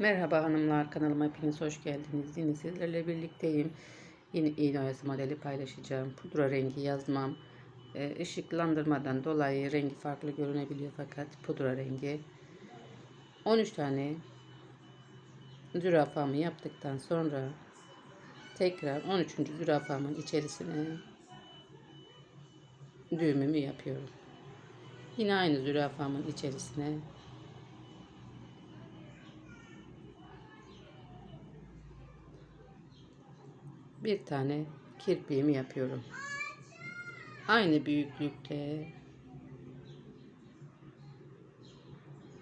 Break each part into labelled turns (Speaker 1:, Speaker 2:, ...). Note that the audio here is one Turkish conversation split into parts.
Speaker 1: Merhaba hanımlar kanalıma hepiniz hoş geldiniz. Yine sizlerle birlikteyim. Yine iğne oyası modeli paylaşacağım. Pudra rengi yazmam. Ee, ışıklandırmadan dolayı rengi farklı görünebiliyor fakat pudra rengi. 13 tane zürafamı yaptıktan sonra tekrar 13. zürafamın içerisine düğümümü yapıyorum. Yine aynı zürafamın içerisine bir tane kirpiğimi yapıyorum. Aynı büyüklükte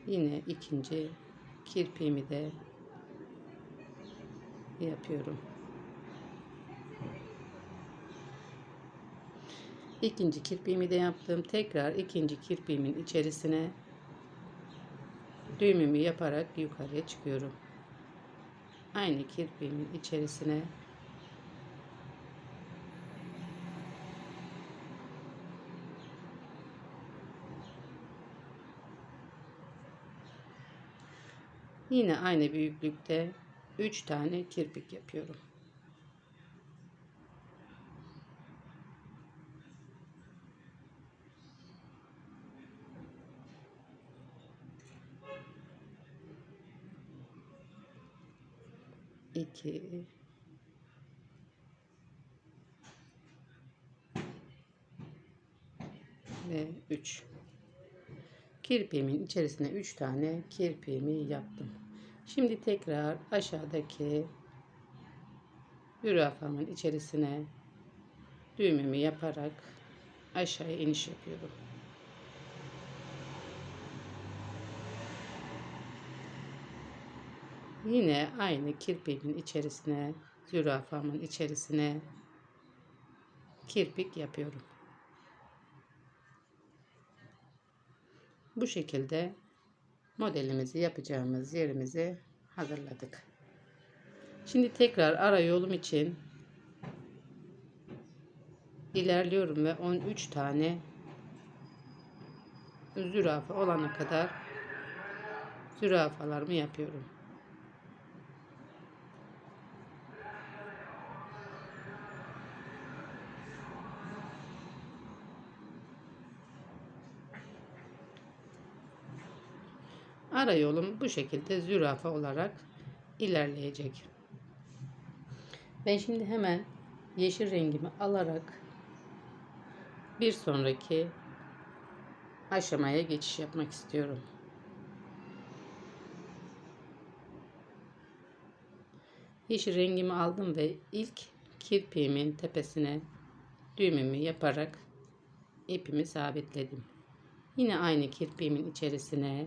Speaker 1: yine ikinci kirpiğimi de yapıyorum. İkinci kirpiğimi de yaptım. Tekrar ikinci kirpiğimin içerisine düğümümü yaparak yukarıya çıkıyorum. Aynı kirpiğimin içerisine Yine aynı büyüklükte 3 tane kirpik yapıyorum. İki ve üç kirpiğimin içerisine üç tane kirpiğimi yaptım. Şimdi tekrar aşağıdaki zürafamın içerisine düğümümü yaparak aşağıya iniş yapıyorum. Yine aynı kirpiğimin içerisine, zürafamın içerisine kirpik yapıyorum. Bu şekilde modelimizi yapacağımız yerimizi hazırladık. Şimdi tekrar ara yolum için ilerliyorum ve 13 tane zürafa olana kadar zürafalarımı yapıyorum. Ara yolum bu şekilde zürafa olarak ilerleyecek. Ben şimdi hemen yeşil rengimi alarak bir sonraki aşamaya geçiş yapmak istiyorum. Yeşil rengimi aldım ve ilk kirpiğimin tepesine düğümümü yaparak ipimi sabitledim. Yine aynı kirpiğimin içerisine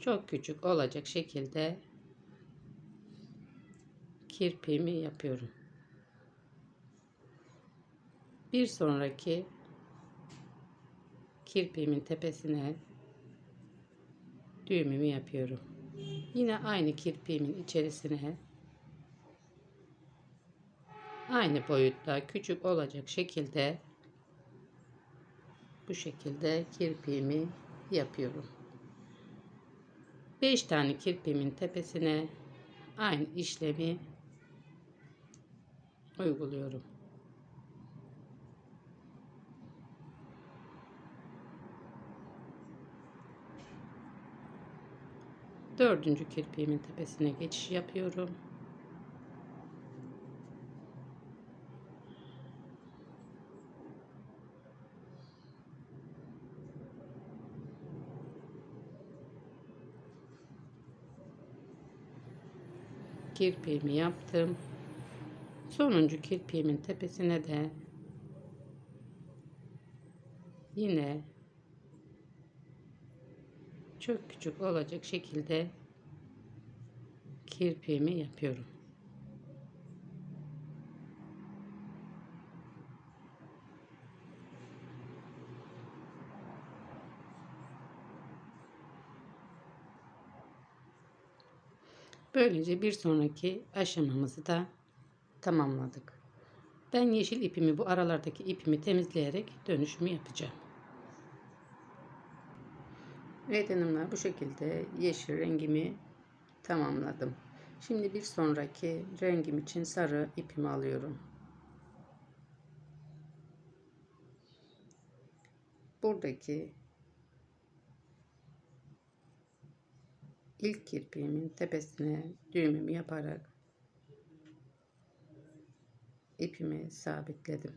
Speaker 1: çok küçük olacak şekilde kirpiğimi yapıyorum. Bir sonraki kirpiğimin tepesine düğümümü yapıyorum. Yine aynı kirpiğimin içerisine aynı boyutta küçük olacak şekilde bu şekilde kirpiğimi yapıyorum. 5 tane kirpiğimin tepesine aynı işlemi uyguluyorum. Dördüncü kirpiğimin tepesine geçiş yapıyorum. Kirpiğimi yaptım. Sonuncu kirpiğimin tepesine de yine çok küçük olacak şekilde kirpiğimi yapıyorum. Böylece bir sonraki aşamamızı da tamamladık. Ben yeşil ipimi bu aralardaki ipimi temizleyerek dönüşümü yapacağım. Evet hanımlar bu şekilde yeşil rengimi tamamladım. Şimdi bir sonraki rengim için sarı ipimi alıyorum. Buradaki ilk kirpiğimin tepesine düğümümü yaparak ipimi sabitledim.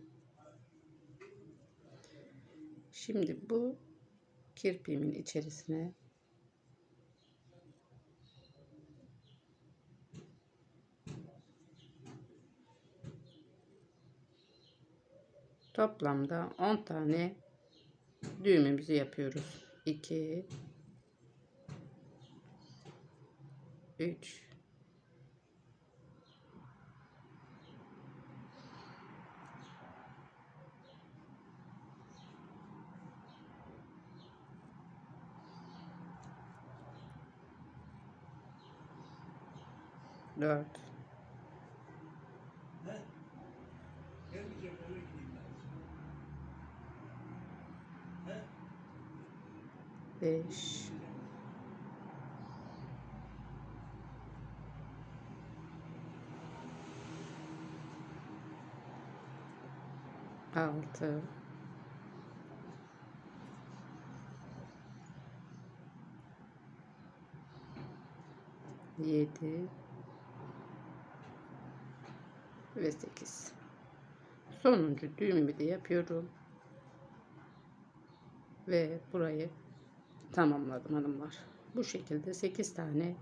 Speaker 1: Şimdi bu kirpiğimin içerisine toplamda 10 tane düğümümüzü yapıyoruz. 2 3 4 5 6 7 ve 8 sonuncu düğümümü de yapıyorum. Ve burayı tamamladım hanımlar. Bu şekilde 8 tane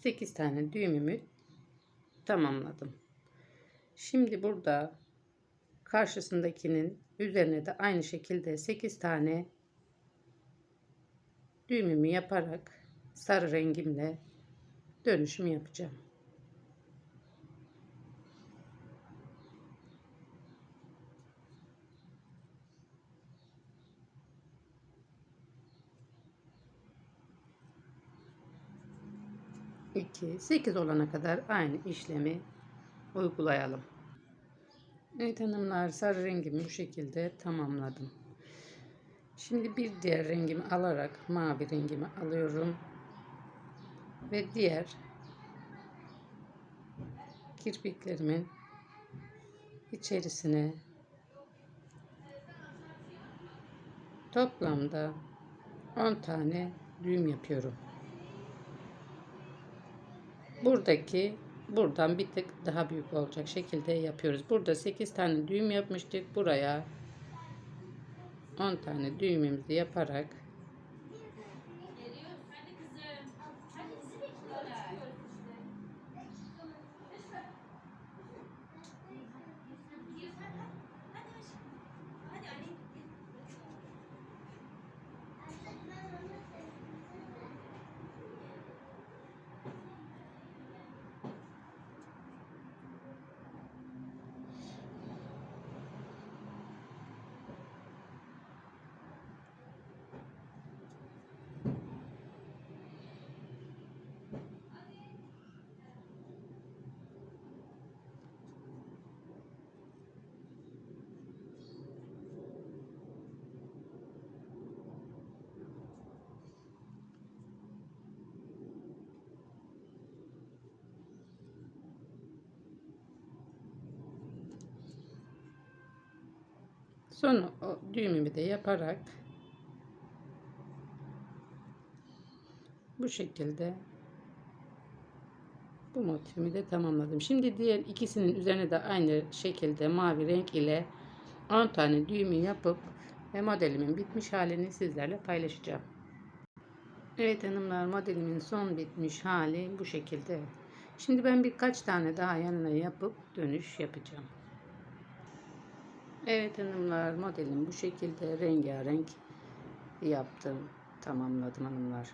Speaker 1: sekiz tane düğümümü tamamladım şimdi burada karşısındakinin üzerine de aynı şekilde 8 tane düğümümü yaparak sarı rengimle dönüşüm yapacağım. İki, sekiz olana kadar aynı işlemi uygulayalım. Evet hanımlar sarı rengimi bu şekilde tamamladım. Şimdi bir diğer rengimi alarak mavi rengimi alıyorum. Ve diğer kirpiklerimin içerisine toplamda 10 tane düğüm yapıyorum. Buradaki buradan bir tık daha büyük olacak şekilde yapıyoruz. Burada 8 tane düğüm yapmıştık. Buraya 10 tane düğümümüzü yaparak Sonra o düğümümü de yaparak bu şekilde bu motifimi de tamamladım. Şimdi diğer ikisinin üzerine de aynı şekilde mavi renk ile 10 tane düğümü yapıp ve modelimin bitmiş halini sizlerle paylaşacağım. Evet hanımlar modelimin son bitmiş hali bu şekilde. Şimdi ben birkaç tane daha yanına yapıp dönüş yapacağım. Evet hanımlar modelim bu şekilde rengarenk yaptım. Tamamladım hanımlar.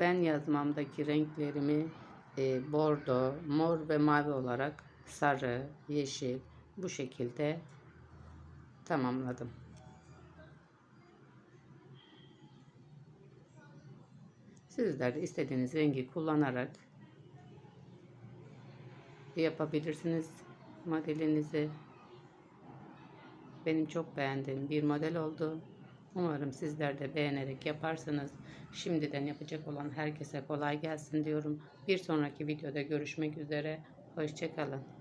Speaker 1: Ben yazmamdaki renklerimi e, bordo, mor ve mavi olarak sarı, yeşil bu şekilde tamamladım. Sizler istediğiniz rengi kullanarak yapabilirsiniz modelinizi benim çok beğendiğim bir model oldu. Umarım sizler de beğenerek yaparsınız. Şimdiden yapacak olan herkese kolay gelsin diyorum. Bir sonraki videoda görüşmek üzere. Hoşçakalın.